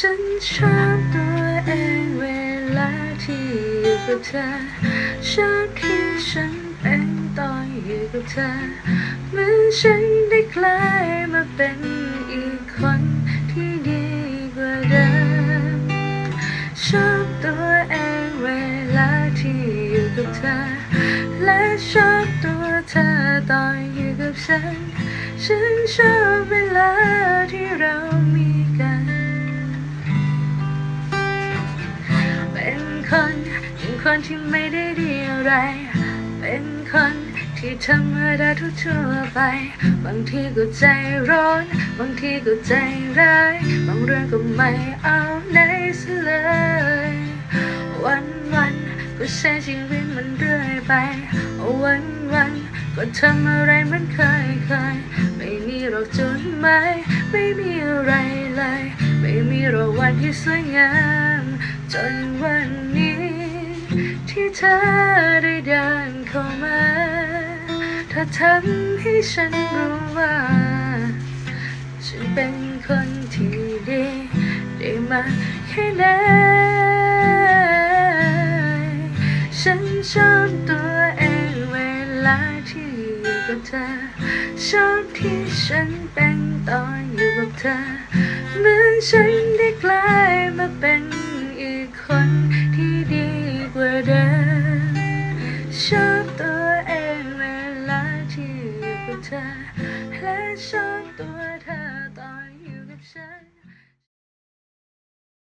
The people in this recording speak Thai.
ฉันชอบตัวเองเวลาที่อยู่กับเธอชอบที่ฉันเป็นตอนอยู่กับเธอเหมือนฉันได้กลายมาเป็นอีกคนที่ดีกว่าเดิมชอบตัวเองเวลาที่อยู่กับเธอและชอบตัวเธอตอนอยู่กับฉันฉันชอบเวลา คนที่ไม่ได้ดีอะไร เป็นคนที่ธรรมดาทั่วไป บางทีก็ใจร้อน บางทีก็ใจร้าย บางเรื่องก็ไม่เอาไหนซะเลย วันวันก็ใช้ชีวิตมันเรื่อยไป วันวันก็ทำอะไรมันเคยเคยไม่มีหรอกจุดหมายไม่มีอะไรเลย ไม่มีหรอกวันที่สวยงาม จนวันนี้ ที่เธอได้เดินเข้ามาเธอทำให้ฉันรู้ว่า ฉันเป็นคนที่ดีได้มาแค่ไหนฉันชอบตัวเองเวลาที่อยู่กับเธอ ชอบที่ฉันเป็นตอนอยู่กับเธอเหมือนฉันได้ และชอบตัวเธอตอนอยู่กับฉัน